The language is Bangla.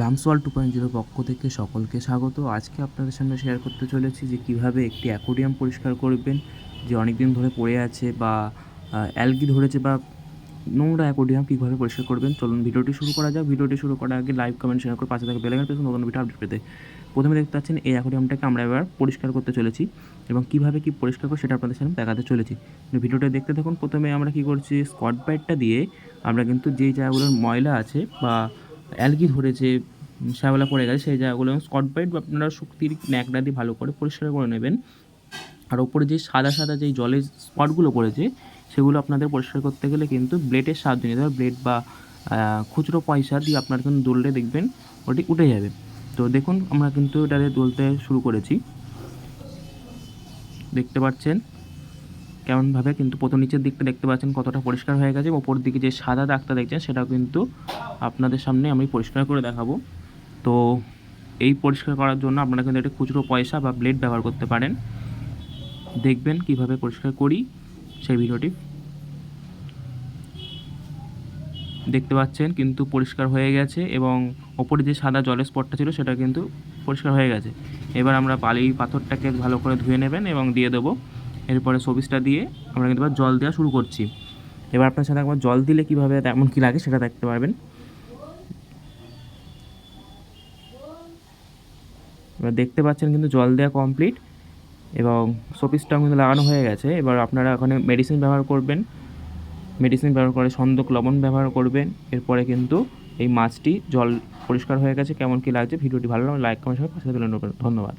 রামসওয়াল টু পয়েন্ট জিরো পক্ষ থেকে সকলকে স্বাগত। আজকে আপনাদের সামনে শেয়ার করতে চলেছি যে কীভাবে একটি অ্যাকোরিয়াম পরিষ্কার করবেন, যে অনেক দিন ধরে পড়ে আছে বা অ্যালগি ধরেছে বা নোংরা অ্যাকোরিয়াম কীভাবে পরিষ্কার করবেন? চলুন ভিডিওটি শুরু করা যাক। ভিডিওটি শুরু করার আগে লাইভ কমেন্ট শেয়ার করে পাশে থাকা বেলাগান পেছন নতুন ভিডিও আপডেট পেতে। প্রথমে দেখতে পাচ্ছেন এই অ্যাকোরিয়ামটাকে আমরা এবার পরিষ্কার করতে চলেছি এবং কীভাবে কী পরিষ্কার করে সেটা আপনাদের সামনে দেখাতে চলেছি। ভিডিওটা দেখতে দেখুন প্রথমে আমরা কী করছি? স্কট ব্রাইটটা দিয়ে আমরা কিন্তু যেই জায়গাগুলোর ময়লা আছে বা অ্যালগি ধরেছে, শ্যাওলা পড়ে গেছে, সেই জায়গাগুলো স্কট ব্রাইট বা আপনারা শক্তির ন্যাকড়া দিয়ে ভালো করে পরিষ্কার করে নেবেন। আর ওপরে যে সাদা সাদা যেই জলের স্পটগুলো পড়েছে সেগুলো আপনাদের পরিষ্কার করতে গেলে কিন্তু ব্লেডের সাহায্য নিতে হবে। ব্লেড বা খুচরো পয়সা দিয়ে আপনার কিন্তু দোললে দেখবেন ওটি উঠে যাবে। তো দেখুন, আমরা কিন্তু এটাতে দোলতে শুরু করেছি। দেখতে পাচ্ছেন? কেমনভাবে কিন্তু প্রথম নিচের দিকটা দেখতে পাচ্ছেন কতটা পরিষ্কার হয়ে গেছে ওপর দিকে যে সাদা দাগটা দেখছেন সেটাও কিন্তু আপনাদের সামনে আমি পরিষ্কার করে দেখাবো। তো এই পরিষ্কার করার জন্য আপনারা কিন্তু একটা খুচরো পয়সা বা ব্লেড ব্যবহার করতে পারেন। দেখবেন কীভাবে পরিষ্কার করি। সেই ভিডিওটি। দেখতে পাচ্ছেন, কিন্তু পরিষ্কার হয়ে গেছে এবং ওপরে যে সাদা জলের স্পটটা ছিল সেটা কিন্তু পরিষ্কার হয়ে গেছে। এবার আমরা বালি পাথরটাকে ভালো করে ধুয়ে নেবেন এবং দিয়ে দেবো। এরপরে সবিসটা দিয়ে আমরা কিন্তু এবার জল দেওয়া শুরু করছি। এবার আপনার সাথে একবার জল দিলে কীভাবে তেমন কী লাগে সেটা দেখতে পারবেন। এবার দেখতে পাচ্ছেন কিন্তু জল দেওয়া কমপ্লিট এবং শোপিসটাও কিন্তু লাগানো হয়ে গেছে। এবার আপনারা ওখানে মেডিসিন ব্যবহার করবেন। মেডিসিন ব্যবহার করে সন্দক লবণ ব্যবহার করবেন। এরপরে কিন্তু এই মাছটি জল পরিষ্কার হয়ে গেছে, কেমন কী লাগছে, ভিডিওটি ভালো লাগলে লাইক কমেন্ট সবাই পাশে ধন্যবাদ।